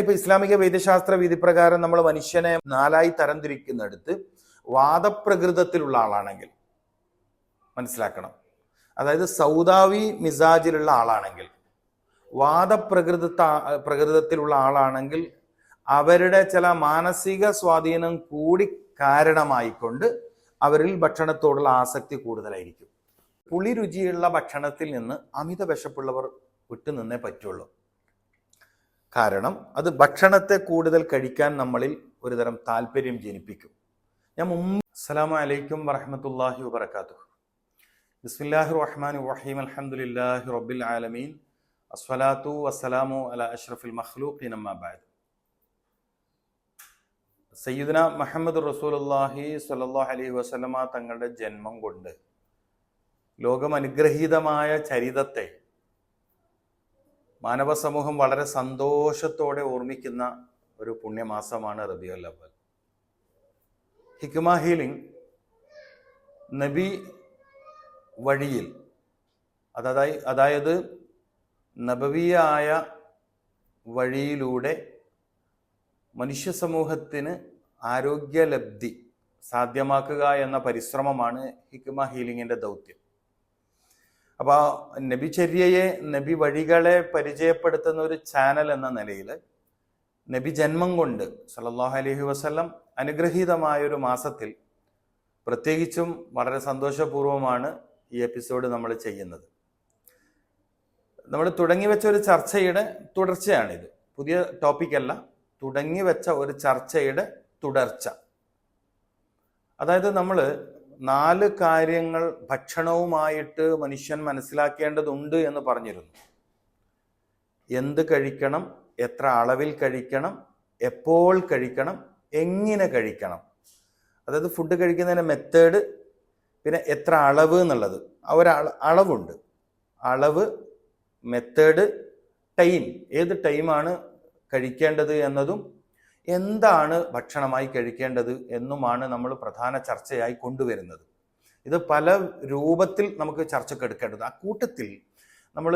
ഇപ്പൊ ഇസ്ലാമിക വൈദ്യശാസ്ത്ര വിധി പ്രകാരം നമ്മൾ മനുഷ്യനെ നാലായി തരംതിരിക്കുന്നിടത്ത് വാദപ്രകൃതത്തിലുള്ള ആളാണെങ്കിൽ മനസ്സിലാക്കണം. അതായത് സൗദാവി മിസാജിലുള്ള ആളാണെങ്കിൽ വാദപ്രകൃത പ്രകൃതത്തിലുള്ള ആളാണെങ്കിൽ അവരുടെ ചില മാനസിക സ്വാധീനം കൂടി കാരണമായിക്കൊണ്ട് അവരിൽ ഭക്ഷണത്തോടുള്ള ആസക്തി കൂടുതലായിരിക്കും. പുളി രുചിയുള്ള ഭക്ഷണത്തിൽ നിന്ന് അമിത വിശപ്പുള്ളവർ വിട്ടുനിന്നേ പറ്റുള്ളൂ. കാരണം അത് ഭക്ഷണത്തെ കൂടുതൽ കഴിക്കാൻ നമ്മളിൽ ഒരുതരം താല്പര്യം ജനിപ്പിക്കും. ഞാൻ മുമ്പ് അസ്സലാമു അലൈക്കും വറഹമത്തല്ലാഹി വബർക്കാത്തു ബിസ്മില്ലാഹി റഹ്മാൻ റഹീം. അലഹമുല്ലാഹി റബ്ബിൽ ആലമീൻ. അസ്വലാത്തു വസ്സലാമു അല അഷ്റഫിൽ മഖ്ലൂഖീൻ അമ്മാ ബഅദ്. സയ്യിദന മുഹമ്മദ് റസൂലുള്ളാഹി സ്വല്ലല്ലാഹു അലൈഹി വസല്ലമ തങ്ങളുടെ ജന്മം കൊണ്ട് ലോകം അനുഗ്രഹീതമായ ചരിതത്തെ മാനവ സമൂഹം വളരെ സന്തോഷത്തോടെ ഓർമ്മിക്കുന്ന ഒരു പുണ്യമാസമാണ് റബിയുൽ അവൽ ഹിക്മ ഹീലിംഗ് നബി വഴിയിൽ അതായത് അതായത് നബവിയായ വഴിയിലൂടെ മനുഷ്യ സമൂഹത്തിന് ആരോഗ്യലബ്ധി സാധ്യമാക്കുക എന്ന പരിശ്രമമാണ് ഹിക്മ ഹീലിംഗിന്റെ ദൗത്യം. അപ്പോൾ നബിചര്യയെ നബി വഴികളെ പരിചയപ്പെടുത്തുന്ന ഒരു ചാനൽ എന്ന നിലയിൽ നബി ജന്മം കൊണ്ട് സല്ലല്ലാഹു അലഹി വസല്ലം അനുഗ്രഹീതമായ ഒരു മാസത്തിൽ പ്രത്യേകിച്ചും വളരെ സന്തോഷപൂർവമാണ് ഈ എപ്പിസോഡ് നമ്മൾ ചെയ്യുന്നത്. നമ്മൾ തുടങ്ങി വെച്ച ഒരു ചർച്ചയുടെ തുടർച്ചയാണിത്. പുതിയ ടോപ്പിക്കല്ല തുടങ്ങി വെച്ച ഒരു ചർച്ചയുടെ തുടർച്ച. അതായത് നമ്മൾ നാല് കാര്യങ്ങൾ ഭക്ഷണവുമായിട്ട് മനുഷ്യൻ മനസ്സിലാക്കേണ്ടതുണ്ട് എന്ന് പറഞ്ഞിരുന്നു. എന്ത് കഴിക്കണം എത്ര അളവിൽ കഴിക്കണം എപ്പോൾ കഴിക്കണം എങ്ങനെ കഴിക്കണം. അതായത് ഫുഡ് കഴിക്കുന്നതിന്റെ മെത്തേഡ് പിന്നെ എത്ര അളവ് എന്നുള്ളത്. ഒരു അളവുണ്ട്. അളവ് മെത്തേഡ് ടൈം ഏത് ടൈമാണ് കഴിക്കേണ്ടത് എന്നതും എന്താണ് ഭക്ഷണമായി കഴിക്കേണ്ടത് എന്നുമാണ് നമ്മൾ പ്രധാന ചർച്ചയായി കൊണ്ടുവരുന്നത്. ഇത് പല രൂപത്തിൽ നമുക്ക് ചർച്ചയ്ക്ക് എടുക്കേണ്ടത്. ആ കൂട്ടത്തിൽ നമ്മൾ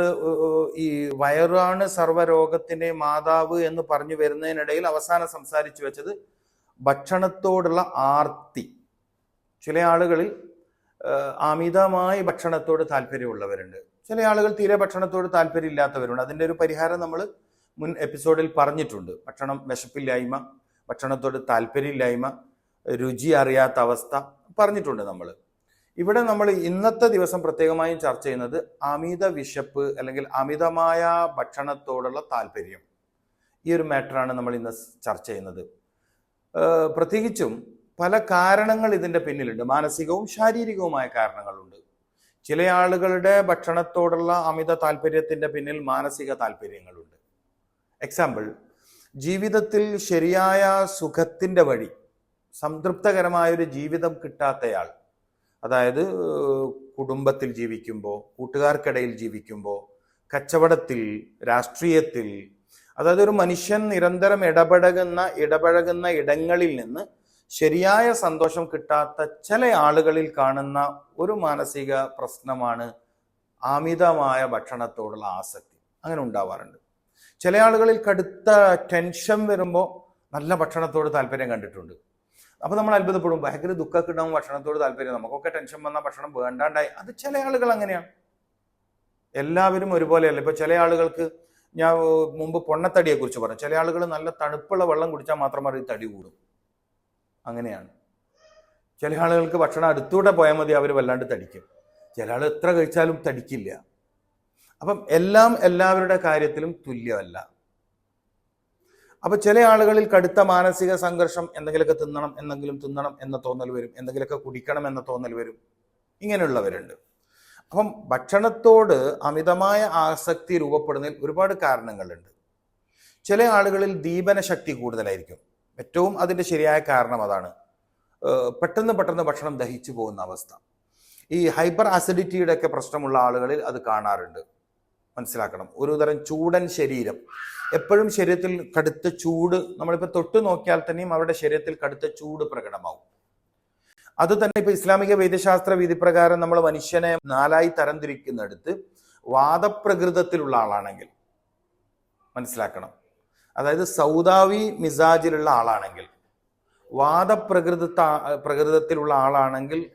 ഈ വയറാണ് സർവരോഗത്തിന്റെ മാതാവ് എന്ന് പറഞ്ഞു വരുന്നതിനിടയിൽ അവസാനം സംസാരിച്ചു വെച്ചത് ഭക്ഷണത്തോടുള്ള ആർത്തി. ചില ആളുകളിൽ അമിതമായി ഭക്ഷണത്തോട് താല്പര്യമുള്ളവരുണ്ട്. ചില ആളുകൾ തീരെ ഭക്ഷണത്തോട് താല്പര്യമില്ലാത്തവരുണ്ട്. അതിന്റെ ഒരു പരിഹാരം നമ്മൾ മുൻ എപ്പിസോഡിൽ പറഞ്ഞിട്ടുണ്ട്. ഭക്ഷണം വിശപ്പില്ലായ്മ ഭക്ഷണത്തോട് താല്പര്യമില്ലായ്മ രുചി അറിയാത്ത അവസ്ഥ പറഞ്ഞിട്ടുണ്ട് നമ്മൾ ഇവിടെ നമ്മൾ ഇന്നത്തെ ദിവസം പ്രത്യേകമായും ചർച്ച ചെയ്യുന്നത് അമിത വിശപ്പ് അല്ലെങ്കിൽ അമിതമായ ഭക്ഷണത്തോടുള്ള താല്പര്യം. ഈ ഒരു മാറ്ററാണ് നമ്മൾ ഇന്ന് ചർച്ച ചെയ്യുന്നത്. പ്രത്യേകിച്ചും പല കാരണങ്ങൾ ഇതിന്റെ പിന്നിലുണ്ട്. മാനസികവും ശാരീരികവുമായ കാരണങ്ങളുണ്ട്. ചില ആളുകളുടെ ഭക്ഷണത്തോടുള്ള അമിത താല്പര്യത്തിന്റെ പിന്നിൽ മാനസിക താല്പര്യങ്ങളുണ്ട്. എക്സാമ്പിൾ ജീവിതത്തിൽ ശരിയായ സുഖത്തിന്റെ വഴി സംതൃപ്തകരമായൊരു ജീവിതം കിട്ടാത്തയാൾ അതായത് കുടുംബത്തിൽ ജീവിക്കുമ്പോൾ കൂട്ടുകാർക്കിടയിൽ ജീവിക്കുമ്പോൾ കച്ചവടത്തിൽ രാഷ്ട്രീയത്തിൽ അതായത് ഒരു മനുഷ്യൻ നിരന്തരം ഇടപഴകുന്ന ഇടപഴകുന്ന ഇടങ്ങളിൽ നിന്ന് ശരിയായ സന്തോഷം കിട്ടാത്ത ചില ആളുകളിൽ കാണുന്ന ഒരു മാനസിക പ്രശ്നമാണ് അമിതമായ ഭക്ഷണത്തോടുള്ള ആസക്തി. അങ്ങനെ ഉണ്ടാവാറുണ്ട്. ചില ആളുകളിൽ കടുത്ത ടെൻഷൻ വരുമ്പോൾ നല്ല ഭക്ഷണത്തോട് താല്പര്യം കണ്ടിട്ടുണ്ട്. അപ്പോൾ നമ്മൾ അത്ഭുതപ്പെടും. ഭയങ്കര ദുഃഖമൊക്കെ ഉണ്ടാവും ഭക്ഷണത്തോട് താല്പര്യം. നമുക്കൊക്കെ ടെൻഷൻ വന്നാൽ ഭക്ഷണം വേണ്ടാണ്ടായി. അത് ചില ആളുകൾ അങ്ങനെയാണ്. എല്ലാവരും ഒരുപോലെയല്ല? ഇപ്പൊ ചില ആളുകൾക്ക് ഞാൻ മുമ്പ് പൊണ്ണത്തടിയെ കുറിച്ച് പറഞ്ഞു. ചില ആളുകൾ നല്ല തണുപ്പുള്ള വെള്ളം കുടിച്ചാൽ മാത്രം മതി തടി കൂടും. അങ്ങനെയാണ്. ചില ആളുകൾക്ക് ഭക്ഷണം അടുത്തൂടെ പോയാൽ മതി അവർ വല്ലാണ്ട് തടിക്കും. ചില ആൾ എത്ര കഴിച്ചാലും തടിക്കില്ല. അപ്പം എല്ലാം എല്ലാവരുടെ കാര്യത്തിലും തുല്യമല്ല. അപ്പൊ ചില ആളുകളിൽ കടുത്ത മാനസിക സംഘർഷം എന്തെങ്കിലുമൊക്കെ തിന്നണം എന്തെങ്കിലും തിന്നണം എന്ന തോന്നൽ വരും. എന്തെങ്കിലുമൊക്കെ കുടിക്കണം എന്ന തോന്നൽ വരും. ഇങ്ങനെയുള്ളവരുണ്ട്. അപ്പം ഭക്ഷണത്തോട് അമിതമായ ആസക്തി രൂപപ്പെടുന്നതിൽ ഒരുപാട് കാരണങ്ങളുണ്ട്. ചില ആളുകളിൽ ദീപന ശക്തി കൂടുതലായിരിക്കും. ഏറ്റവും അതിന്റെ ശരിയായ കാരണം അതാണ്. പെട്ടെന്ന് പെട്ടെന്ന് ഭക്ഷണം ദഹിച്ചു പോകുന്ന അവസ്ഥ. ഈ ഹൈപ്പർ ആസിഡിറ്റിയുടെ ഒക്കെ പ്രശ്നമുള്ള ആളുകളിൽ അത് കാണാറുണ്ട്. മനസ്സിലാക്കണം. ഒരു തരം ചൂടൻ ശരീരം. എപ്പോഴും ശരീരത്തിൽ കടുത്ത ചൂട് നമ്മളിപ്പോൾ തൊട്ട് നോക്കിയാൽ തന്നെയും അവരുടെ ശരീരത്തിൽ കടുത്ത ചൂട് പ്രകടമാവും. അത് തന്നെ ഇപ്പൊ ഇസ്ലാമിക വൈദ്യശാസ്ത്ര വിധി പ്രകാരം നമ്മൾ മനുഷ്യനെ നാലായി തരംതിരിക്കുന്നിടത്ത് വാദപ്രകൃതത്തിലുള്ള ആളാണെങ്കിൽ മനസ്സിലാക്കണം. അതായത് സൗദാവി മിസാജിലുള്ള ആളാണെങ്കിൽ വാദപ്രകൃത പ്രകൃതത്തിലുള്ള ആളാണെങ്കിൽ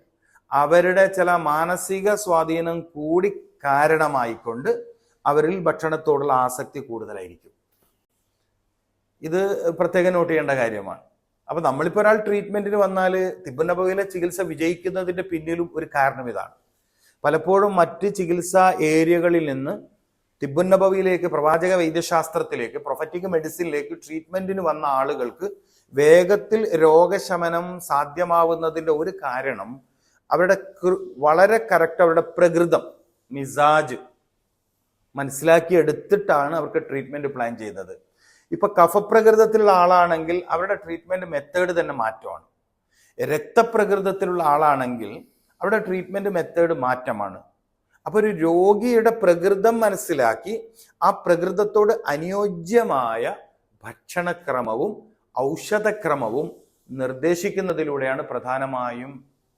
അവരുടെ ചില മാനസിക സ്വാധീനം കൂടി കാരണമായിക്കൊണ്ട് അവരിൽ ഭക്ഷണത്തോടുള്ള ആസക്തി കൂടുതലായിരിക്കും. ഇത് പ്രത്യേകം നോട്ട് ചെയ്യേണ്ട കാര്യമാണ്. അപ്പൊ നമ്മളിപ്പോൾ ഒരാൾ ട്രീറ്റ്മെന്റിന് വന്നാൽ തിബുനബയിലെ ചികിത്സ വിജയിക്കുന്നതിന്റെ പിന്നിലും ഒരു കാരണം ഇതാണ്. പലപ്പോഴും മറ്റ് ചികിത്സാ ഏരിയകളിൽ നിന്ന് തിബുന്നബവിയിലേക്ക് പ്രവാചക വൈദ്യശാസ്ത്രത്തിലേക്ക് പ്രൊഫറ്റിക് മെഡിസിനിലേക്ക് ട്രീറ്റ്മെന്റിന് വന്ന ആളുകൾക്ക് വേഗത്തിൽ രോഗശമനം സാധ്യമാവുന്നതിന്റെ ഒരു കാരണം അവരുടെ വളരെ കറക്റ്റ് അവരുടെ പ്രകൃതം മിസാജ് മനസ്സിലാക്കി എടുത്തിട്ടാണ് അവർക്ക് ട്രീറ്റ്മെന്റ് പ്ലാൻ ചെയ്യുന്നത് ഇപ്പൊ കഫപ്രകൃതത്തിലുള്ള ആളാണെങ്കിൽ അവരുടെ ട്രീറ്റ്മെന്റ് മെത്തേഡ് തന്നെ മാറ്റമാണ്. രക്തപ്രകൃതത്തിലുള്ള ആളാണെങ്കിൽ അവരുടെ ട്രീറ്റ്മെന്റ് മെത്തേഡ് മാറ്റമാണ്. അപ്പോൾ ഒരു രോഗിയുടെ പ്രകൃതം മനസ്സിലാക്കി ആ പ്രകൃതത്തോട് അനുയോജ്യമായ ഭക്ഷണക്രമവും ഔഷധക്രമവും നിർദ്ദേശിക്കുന്നതിലൂടെയാണ് പ്രധാനമായും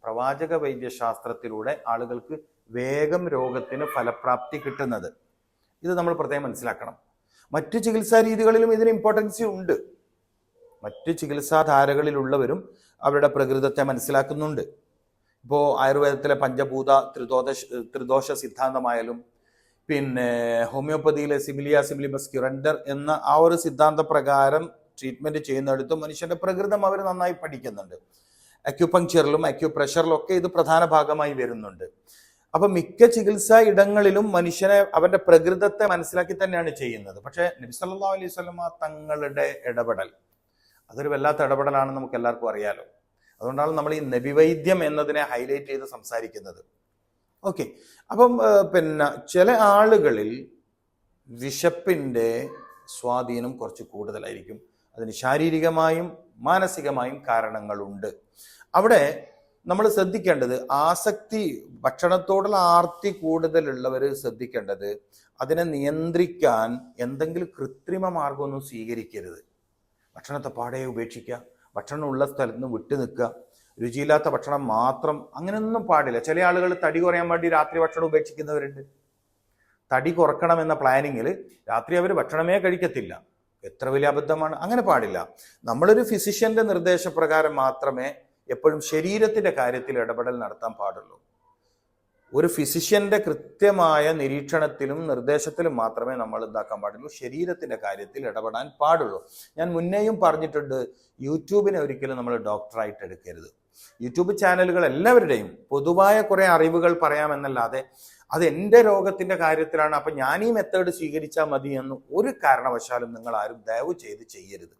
പ്രവാചക വൈദ്യശാസ്ത്രത്തിലൂടെ ആളുകൾക്ക് വേഗം രോഗത്തിന് ഫലപ്രാപ്തി കിട്ടുന്നത്. ഇത് നമ്മൾ പ്രത്യേകം മനസ്സിലാക്കണം. മറ്റ് ചികിത്സാ രീതികളിലും ഇതിന് ഇമ്പോർട്ടൻസ് ഉണ്ട്. മറ്റ് ചികിത്സാധാരകളിലുള്ളവരും അവരുടെ പ്രകൃതത്തെ മനസ്സിലാക്കുന്നുണ്ട്. ഇപ്പോൾ ആയുർവേദത്തിലെ പഞ്ചഭൂത ത്രിദോഷ ത്രിദോഷ സിദ്ധാന്തമായാലും പിന്നെ ഹോമിയോപ്പതിയിലെ സിമിലിയ സിമിലിബസ് ക്യുറൻഡർ എന്ന ആ ഒരു സിദ്ധാന്ത പ്രകാരം ട്രീറ്റ്മെന്റ് ചെയ്യുന്നിടത്തും മനുഷ്യന്റെ പ്രകൃതം അവർ നന്നായി പഠിക്കുന്നുണ്ട്. അക്യുപങ്ക്ചറിലും അക്യുപ്രഷറിലും ഒക്കെ ഇത് പ്രധാന ഭാഗമായി വരുന്നുണ്ട്. അപ്പൊ മിക്ക ചികിത്സാ ഇടങ്ങളിലും മനുഷ്യനെ അവന്റെ പ്രകൃതത്തെ മനസ്സിലാക്കി തന്നെയാണ് ചെയ്യുന്നത്. പക്ഷേ നബി സല്ലല്ലാഹു അലൈഹി വസല്ലമ തങ്ങളുടെ ഇടപെടൽ അതൊരു വല്ലാത്ത ഇടപെടലാണെന്ന് നമുക്ക് എല്ലാവർക്കും അറിയാലോ. അതുകൊണ്ടാണ് നമ്മൾ ഈ നബിവൈദ്യം എന്നതിനെ ഹൈലൈറ്റ് ചെയ്ത് സംസാരിക്കുന്നത്. ഓക്കെ അപ്പം പിന്നെ ചില ആളുകളിൽ വിശപ്പിന്റെ സ്വാധീനം കുറച്ച് കൂടുതലായിരിക്കും. അതിന് ശാരീരികമായും മാനസികമായും കാരണങ്ങളുണ്ട്. അവിടെ നമ്മൾ ശ്രദ്ധിക്കേണ്ടത് ആസക്തി ഭക്ഷണത്തോടുള്ള ആർത്തി കൂടുതലുള്ളവർ ശ്രദ്ധിക്കേണ്ടത് അതിനെ നിയന്ത്രിക്കാൻ എന്തെങ്കിലും കൃത്രിമ മാർഗമൊന്നും സ്വീകരിക്കരുത്. ഭക്ഷണത്തെ പാടെ ഉപേക്ഷിക്കുക ഭക്ഷണം ഉള്ള സ്ഥലത്ത് നിന്ന് വിട്ടു നിൽക്കുക രുചിയില്ലാത്ത ഭക്ഷണം മാത്രം അങ്ങനെയൊന്നും പാടില്ല. ചില ആളുകൾ തടി കുറയാൻ വേണ്ടി രാത്രി ഭക്ഷണം ഉപേക്ഷിക്കുന്നവരുണ്ട്. തടി കുറക്കണം എന്ന പ്ലാനിങ്ങിൽ രാത്രി അവർ ഭക്ഷണമേ കഴിക്കത്തില്ല. എത്ര വലിയ അബദ്ധമാണ്. അങ്ങനെ പാടില്ല. നമ്മളൊരു ഫിസിഷ്യന്റെ നിർദ്ദേശപ്രകാരം മാത്രമേ എപ്പോഴും ശരീരത്തിന്റെ കാര്യത്തിൽ ഇടപെടൽ നടത്താൻ പാടുള്ളൂ. ഒരു ഫിസിഷ്യന്റെ കൃത്യമായ നിരീക്ഷണത്തിലും നിർദ്ദേശത്തിലും മാത്രമേ നമ്മൾ എന്താക്കാൻ പാടുള്ളൂ. ശരീരത്തിന്റെ കാര്യത്തിൽ ഇടപെടാൻ പാടുള്ളൂ. ഞാൻ മുന്നേയും പറഞ്ഞിട്ടുണ്ട് യൂട്യൂബിനെ ഒരിക്കലും നമ്മൾ ഡോക്ടറായിട്ട് എടുക്കരുത്. യൂട്യൂബ് ചാനലുകൾ എല്ലാവരുടെയും പൊതുവായ കുറെ അറിവുകൾ പറയാമെന്നല്ലാതെ അത് എന്റെ രോഗത്തിന്റെ കാര്യത്തിലാണ് അപ്പം ഞാൻ ഈ മെത്തേഡ് സ്വീകരിച്ചാൽ മതി എന്ന് ഒരു കാരണവശാലും നിങ്ങൾ ആരും ദയവ് ചെയ്ത് ചെയ്യരുത്.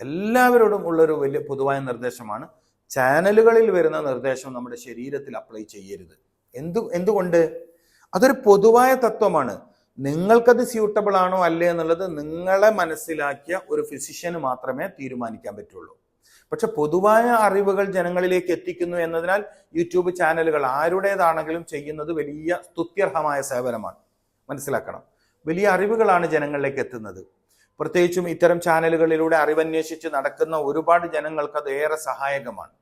എല്ലാവരോടും ഉള്ളൊരു വലിയ പൊതുവായ നിർദ്ദേശമാണ്. ചാനലുകളിൽ വരുന്ന നിർദ്ദേശം നമ്മുടെ ശരീരത്തിൽ അപ്ലൈ ചെയ്യരുത്. എന്തു എന്തുകൊണ്ട്? അതൊരു പൊതുവായ തത്വമാണ്. നിങ്ങൾക്കത് സ്യൂട്ടബിൾ ആണോ അല്ലേ എന്നുള്ളത് നിങ്ങളെ മനസ്സിലാക്കിയ ഒരു ഫിസിഷ്യന് മാത്രമേ തീരുമാനിക്കാൻ പറ്റുള്ളൂ. പക്ഷെ പൊതുവായ അറിവുകൾ ജനങ്ങളിലേക്ക് എത്തിക്കുന്നു എന്നതിനാൽ യൂട്യൂബ് ചാനലുകൾ ആരുടേതാണെങ്കിലും ചെയ്യുന്നത് വലിയ സ്തുത്യർഹമായ സേവനമാണ്. മനസ്സിലാക്കണം. വലിയ അറിവുകളാണ് ജനങ്ങളിലേക്ക് എത്തുന്നത്. പ്രത്യേകിച്ചും ഇത്തരം ചാനലുകളിലൂടെ അറിവന്വേഷിച്ച് നടക്കുന്ന ഒരുപാട് ജനങ്ങൾക്ക് അത് ഏറെ സഹായകമാണ്.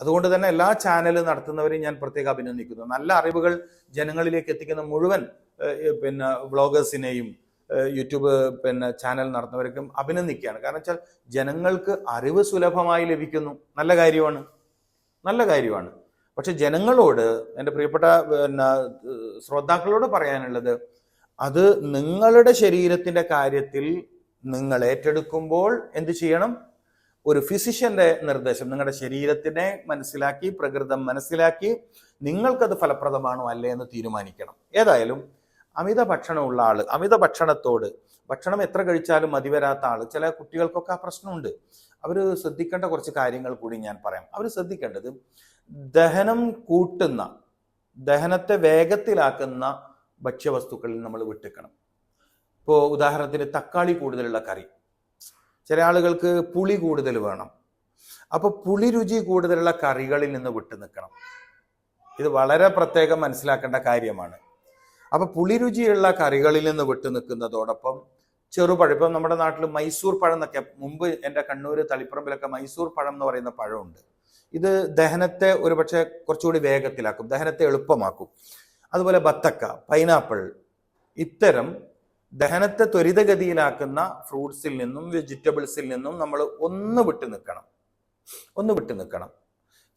അതുകൊണ്ട് തന്നെ എല്ലാ ചാനൽ നടത്തുന്നവരെയും ഞാൻ പ്രത്യേകം അഭിനന്ദിക്കുന്നു. നല്ല അറിവുകൾ ജനങ്ങളിലേക്ക് എത്തിക്കുന്ന മുഴുവൻ പിന്നെ വ്ളോഗേഴ്സിനെയും യൂട്യൂബ് പിന്നെ ചാനൽ നടത്തുന്നവർക്കും അഭിനന്ദിക്കുകയാണ്. കാരണം വെച്ചാൽ ജനങ്ങൾക്ക് അറിവ് സുലഭമായി ലഭിക്കുന്നു. നല്ല കാര്യമാണ്. നല്ല കാര്യമാണ്. പക്ഷെ ജനങ്ങളോട് എന്റെ പ്രിയപ്പെട്ട പിന്നെ ശ്രോതാക്കളോട് പറയാനുള്ളത് അത് നിങ്ങളുടെ ശരീരത്തിന്റെ കാര്യത്തിൽ നിങ്ങൾ ഏറ്റെടുക്കുമ്പോൾ എന്ത് ചെയ്യണം? ഒരു ഫിസിഷ്യന്റെ നിർദ്ദേശം നിങ്ങളുടെ ശരീരത്തിനെ മനസ്സിലാക്കി പ്രകൃതം മനസ്സിലാക്കി നിങ്ങൾക്കത് ഫലപ്രദമാണോ അല്ലേ എന്ന് തീരുമാനിക്കണം. ഏതായാലും അമിത ഭക്ഷണമുള്ള ആൾ അമിത ഭക്ഷണത്തോട് ഭക്ഷണം എത്ര കഴിച്ചാലും മതി വരാത്ത ആൾ ചില കുട്ടികൾക്കൊക്കെ ആ പ്രശ്നമുണ്ട്. അവർ ശ്രദ്ധിക്കേണ്ട കുറച്ച് കാര്യങ്ങൾ കൂടി ഞാൻ പറയാം. അവർ ശ്രദ്ധിക്കേണ്ടത് ദഹനം കൂട്ടുന്ന ദഹനത്തെ വേഗത്തിലാക്കുന്ന ഭക്ഷ്യവസ്തുക്കളിൽ നമ്മൾ വിട്ടിക്കണം ഇപ്പോൾ ഉദാഹരണത്തിന് തക്കാളി കൂടുതലുള്ള കറി. ചില ആളുകൾക്ക് പുളി കൂടുതൽ വേണം. അപ്പോൾ പുളി രുചി കൂടുതലുള്ള കറികളിൽ നിന്ന് വിട്ടു നിൽക്കണം. ഇത് വളരെ പ്രത്യേകം മനസ്സിലാക്കേണ്ട കാര്യമാണ്. അപ്പോൾ പുളി രുചിയുള്ള കറികളിൽ നിന്ന് വിട്ടു നിൽക്കുന്നതോടൊപ്പം ചെറുപഴം നമ്മുടെ നാട്ടിൽ മൈസൂർ പഴം എന്നൊക്കെ മുമ്പ് എന്റെ കണ്ണൂർ തളിപ്പറമ്പിലൊക്കെ മൈസൂർ പഴം എന്ന് പറയുന്ന പഴമുണ്ട്. ഇത് ദഹനത്തെ ഒരുപക്ഷെ കുറച്ചുകൂടി വേഗത്തിലാക്കും ദഹനത്തെ എളുപ്പമാക്കും. അതുപോലെ ബത്തക്ക പൈനാപ്പിൾ ഇത്തരം ദഹനത്തെ ത്വരിതഗതിയിലാക്കുന്ന ഫ്രൂട്ട്സിൽ നിന്നും വെജിറ്റബിൾസിൽ നിന്നും നമ്മൾ ഒന്ന് വിട്ടു നിൽക്കണം. ഒന്ന് വിട്ടു നിൽക്കണം.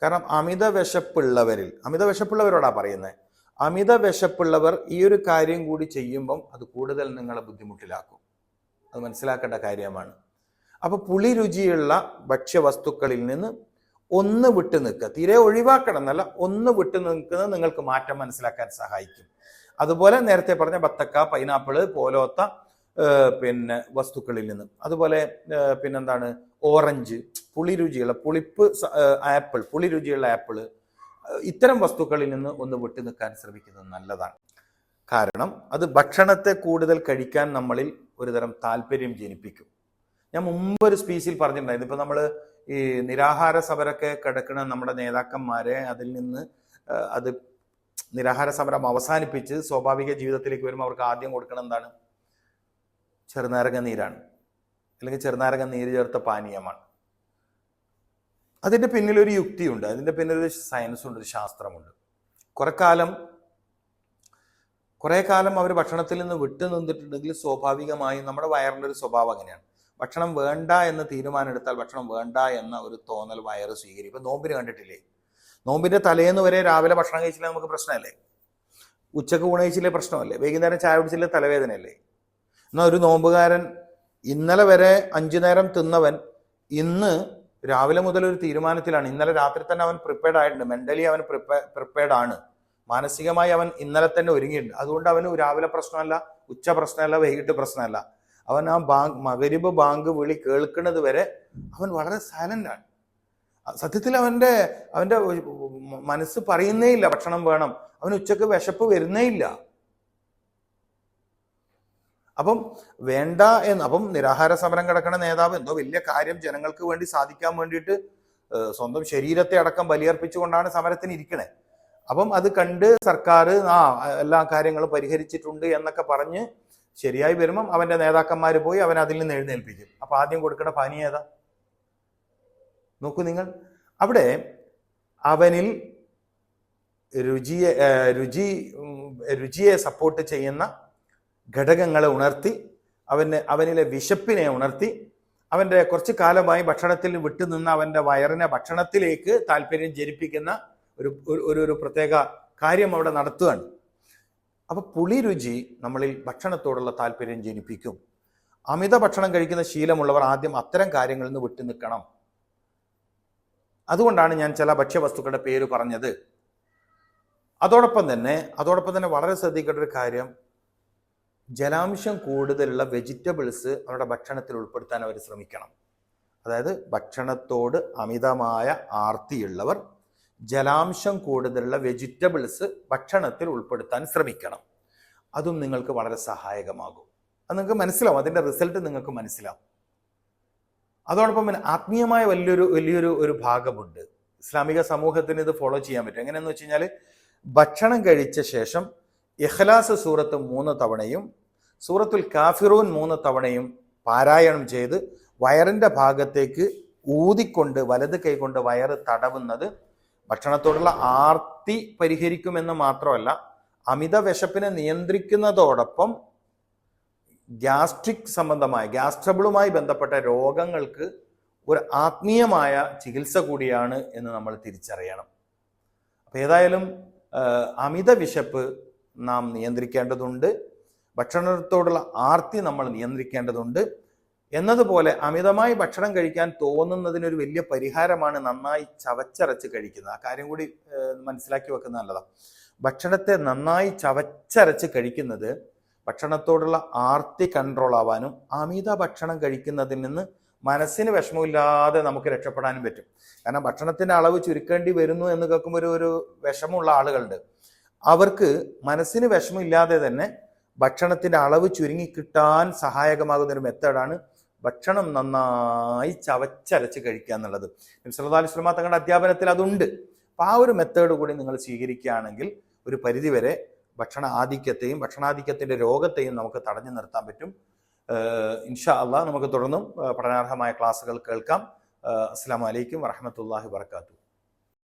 കാരണം അമിത വിശപ്പുള്ളവരിൽ അമിത വിശപ്പുള്ളവരോടാ പറയുന്നത് അമിത വിശപ്പുള്ളവർ ഈ ഒരു കാര്യം കൂടി ചെയ്യുമ്പം അത് കൂടുതൽ നിങ്ങളെ ബുദ്ധിമുട്ടിലാക്കും. അത് മനസ്സിലാക്കേണ്ട കാര്യമാണ്. അപ്പൊ പുളി രുചിയുള്ള ഭക്ഷ്യവസ്തുക്കളിൽ നിന്ന് ഒന്ന് വിട്ടു നിൽക്കുക. തീരെ ഒഴിവാക്കണം എന്നല്ല ഒന്ന് വിട്ടു നിൽക്കുന്നത് നിങ്ങൾക്ക് മാറ്റം മനസ്സിലാക്കാൻ സഹായിക്കും. അതുപോലെ നേരത്തെ പറഞ്ഞ ബത്തക്ക പൈനാപ്പിൾ പോലോത്ത പിന്നെ വസ്തുക്കളിൽ നിന്ന്. അതുപോലെ പിന്നെന്താണ്? ഓറഞ്ച് പുളി രുചിയുള്ള പുളിപ്പ് ആപ്പിൾ പുളി രുചിയുള്ള ആപ്പിൾ. ഇത്തരം വസ്തുക്കളിൽ നിന്ന് ഒന്ന് വിട്ടു നിൽക്കാൻ ശ്രമിക്കുന്നത് നല്ലതാണ്. കാരണം അത് ഭക്ഷണത്തെ കൂടുതൽ കഴിക്കാൻ നമ്മളിൽ ഒരുതരം താല്പര്യം ജനിപ്പിക്കും. ഞാൻ മുമ്പ് ഒരു സ്പീച്ചിൽ പറഞ്ഞിട്ടുണ്ടായിരുന്നു. ഇപ്പൊ നമ്മൾ ഈ നിരാഹാര സമരമൊക്കെ കിടക്കുന്ന നമ്മുടെ നേതാക്കന്മാരെ അതിൽ നിന്ന് അത് നിരാഹാര സമരം അവസാനിപ്പിച്ച് സ്വാഭാവിക ജീവിതത്തിലേക്ക് വരുമ്പോൾ അവർക്ക് ആദ്യം കൊടുക്കണം എന്താണ്? ചെറുനാരങ്ങ നീരാണ്. അല്ലെങ്കിൽ ചെറുനാരങ്ങ നീര് ചേർത്ത പാനീയമാണ്. അതിന്റെ പിന്നിലൊരു യുക്തിയുണ്ട്. അതിന്റെ പിന്നിലൊരു സയൻസുണ്ട് ഒരു ശാസ്ത്രമുണ്ട്. കുറെ കാലം കുറേ കാലം അവർ ഭക്ഷണത്തിൽ നിന്ന് വിട്ടു നിന്നിട്ടുണ്ടെങ്കിൽ സ്വാഭാവികമായും നമ്മുടെ വയറിന്റെ ഒരു സ്വഭാവം അങ്ങനെയാണ്. ഭക്ഷണം വേണ്ട എന്ന് തീരുമാനം എടുത്താൽ ഭക്ഷണം വേണ്ട എന്ന ഒരു തോന്നൽ വയറ് സ്വീകരിക്കും. ഇപ്പം നോമ്പിന് കണ്ടിട്ടില്ലേ? നോമ്പിന്റെ തലേന്ന് വരെ രാവിലെ ഭക്ഷണം കഴിച്ചില്ല നമുക്ക് പ്രശ്നമല്ലേ? ഉച്ചയ്ക്ക് ഊണ് കഴിച്ചില്ലേ പ്രശ്നമല്ലേ? വൈകുന്നേരം ചായ കുടിച്ചില്ലേ തലവേദനയല്ലേ? എന്നാൽ ഒരു നോമ്പുകാരൻ ഇന്നലെ വരെ അഞ്ചു നേരം തിന്നവൻ ഇന്ന് രാവിലെ മുതൽ ഒരു തീരുമാനത്തിലാണ്. ഇന്നലെ രാത്രി തന്നെ അവൻ പ്രിപ്പയർഡ് ആയിട്ടുണ്ട്. മെന്റലി അവൻ പ്രിപ്പയർഡ് ആണ്. മാനസികമായി അവൻ ഇന്നലെ തന്നെ ഒരുങ്ങിയിട്ടുണ്ട്. അതുകൊണ്ട് അവന് രാവിലെ പ്രശ്നമല്ല ഉച്ച പ്രശ്നമല്ല വൈകിട്ട് പ്രശ്നമല്ല. അവൻ ആ ബാങ്ക് മകരിബ് ബാങ്ക് വിളി കേൾക്കുന്നത് വരെ അവൻ വളരെ സൈലന്റ് ആണ്. സത്യത്തിൽ അവന്റെ അവന്റെ മനസ്സ് പറയുന്നേ ഇല്ല ഭക്ഷണം വേണം. അവന് ഉച്ചയ്ക്ക് വിശപ്പ് വരുന്നേ ഇല്ല അപ്പം വേണ്ട എന്ന് അപ്പം നിരാഹാര സമരം കിടക്കുന്ന നേതാവ് എന്തോ വലിയ കാര്യം ജനങ്ങൾക്ക് വേണ്ടി സാധിക്കാൻ വേണ്ടിയിട്ട് സ്വന്തം ശരീരത്തെ അടക്കം ബലിയർപ്പിച്ചുകൊണ്ടാണ് സമരത്തിന് ഇരിക്കണേ. അപ്പം അത് കണ്ട് സർക്കാർ ആ എല്ലാ കാര്യങ്ങളും പരിഹരിച്ചിട്ടുണ്ട് എന്നൊക്കെ പറഞ്ഞ് ശരിയായി വരുമ്പം അവന്റെ നേതാക്കന്മാർ പോയി അവൻ അതിൽ നിന്ന് എഴുന്നേൽപ്പിക്കും. അപ്പൊ ആദ്യം കൊടുക്കേണ്ട പനി ഏതാ? നോക്കൂ നിങ്ങൾ. അവിടെ അവനിൽ രുചിയെ രുചി രുചിയെ സപ്പോർട്ട് ചെയ്യുന്ന ഘടകങ്ങളെ ഉണർത്തി അവന് അവനിലെ വിശപ്പിനെ ഉണർത്തി അവന്റെ കുറച്ച് കാലമായി ഭക്ഷണത്തിൽ വിട്ടുനിന്ന അവന്റെ വയറിനെ ഭക്ഷണത്തിലേക്ക് താല്പര്യം ജനിപ്പിക്കുന്ന ഒരു ഒരു- ഒരു ഒരു പ്രത്യേക കാര്യം അവിടെ നടത്തുകയാണ്. അപ്പോൾ പുളി രുചി നമ്മളിൽ ഭക്ഷണത്തോടുള്ള താല്പര്യം ജനിപ്പിക്കും. അമിത ഭക്ഷണം കഴിക്കുന്ന ശീലമുള്ളവർ ആദ്യം അത്തരം കാര്യങ്ങളിൽ നിന്ന് വിട്ടു നിൽക്കണം. അതുകൊണ്ടാണ് ഞാൻ ചില ഭക്ഷ്യവസ്തുക്കളുടെ പേര് പറഞ്ഞത്. അതോടൊപ്പം തന്നെ അതോടൊപ്പം തന്നെ വളരെ ശ്രദ്ധിക്കേണ്ട ഒരു കാര്യം. ജലാംശം കൂടുതലുള്ള വെജിറ്റബിൾസ് അവരുടെ ഭക്ഷണത്തിൽ ഉൾപ്പെടുത്താൻ അവർ ശ്രമിക്കണം. അതായത് ഭക്ഷണത്തോട് അമിതമായ ആർത്തിയുള്ളവർ ജലാംശം കൂടുതലുള്ള വെജിറ്റബിൾസ് ഭക്ഷണത്തിൽ ഉൾപ്പെടുത്താൻ ശ്രമിക്കണം. അതും നിങ്ങൾക്ക് വളരെ സഹായകമാകും. അത് നിങ്ങൾക്ക് മനസ്സിലാവും. അതിന്റെ റിസൾട്ട് നിങ്ങൾക്ക് മനസ്സിലാവും. അതോടൊപ്പം പിന്നെ ആത്മീയമായ വലിയൊരു വലിയൊരു ഒരു ഭാഗമുണ്ട്. ഇസ്ലാമിക സമൂഹത്തിന് ഇത് ഫോളോ ചെയ്യാൻ പറ്റും. എങ്ങനെയെന്ന് വെച്ച് കഴിഞ്ഞാൽ ഭക്ഷണം കഴിച്ച ശേഷം ഇഖ്ലാസ് സൂറത്ത് മൂന്ന് തവണയും സൂറത്തുൽ കാഫിറൂൻ മൂന്ന് തവണയും പാരായണം ചെയ്ത് വയറിന്റെ ഭാഗത്തേക്ക് ഊതിക്കൊണ്ട് വലത് കൈകൊണ്ട് വയറ് തടവുന്നത് ഭക്ഷണത്തോടുള്ള ആർത്തി പരിഹരിക്കുമെന്ന് മാത്രമല്ല അമിത വിശപ്പിനെ നിയന്ത്രിക്കുന്നതോടൊപ്പം ഗ്യാസ്ട്രിക് സംബന്ധമായ ഗ്യാസ് ട്രബിളുമായി ബന്ധപ്പെട്ട രോഗങ്ങൾക്ക് ഒരു ആത്മീയമായ ചികിത്സ കൂടിയാണ് എന്ന് നമ്മൾ തിരിച്ചറിയണം. അപ്പോൾ ഏതായാലും അമിത വിശപ്പ് നാം നിയന്ത്രിക്കേണ്ടതുണ്ട്. ഭക്ഷണത്തോടുള്ള ആർത്തി നമ്മൾ നിയന്ത്രിക്കേണ്ടതുണ്ട്. എന്നതുപോലെ അമിതമായി ഭക്ഷണം കഴിക്കാൻ തോന്നുന്നതിനൊരു വലിയ പരിഹാരമാണ് നന്നായി ചവച്ചരച്ച് കഴിക്കുന്നത്. ആ കാര്യം കൂടി മനസ്സിലാക്കി വെക്കുന്നത് നല്ലതാണ് ഭക്ഷണത്തെ നന്നായി ചവച്ചരച്ച് കഴിക്കുന്നത് ഭക്ഷണത്തോടുള്ള ആർത്തി കൺട്രോൾ ആവാനും അമിത ഭക്ഷണം കഴിക്കുന്നതിൽ നിന്ന് മനസ്സിന് വിഷമമില്ലാതെ നമുക്ക് രക്ഷപ്പെടാനും പറ്റും. കാരണം ഭക്ഷണത്തിന്റെ അളവ് ചുരുക്കേണ്ടി വരുന്നു എന്ന് കേൾക്കുമ്പോൾ ഒരു ഒരു വിഷമമുള്ള ആളുകളുണ്ട്. അവർക്ക് മനസ്സിന് വിഷമമില്ലാതെ തന്നെ ഭക്ഷണത്തിന്റെ അളവ് ചുരുങ്ങി കിട്ടാൻ സഹായകമാകുന്ന ഒരു മെത്തേഡാണ് ഭക്ഷണം നന്നായി ചവച്ചരച്ച് കഴിക്കുക എന്നുള്ളത്. നബ്സല്ലാ സ്വലമ തങ്ങളുടെ അധ്യാപനത്തിൽ അതുണ്ട്. അപ്പം ആ ഒരു മെത്തേഡ് കൂടി നിങ്ങൾ സ്വീകരിക്കുകയാണെങ്കിൽ ഒരു പരിധിവരെ ഭക്ഷണ ആധിക്യത്തെയും ഭക്ഷണാധിക്യത്തിന്റെ രോഗത്തെയും നമുക്ക് തടഞ്ഞു നിർത്താൻ പറ്റും. ഇൻഷാ അള്ളാഹ് നമുക്ക് തുടർന്നും പഠനാർഹമായ ക്ലാസ്സുകൾ കേൾക്കാം. അസ്സാം വലൈക്കും വറഹമത്തല്ലാഹി വർക്കാത്തു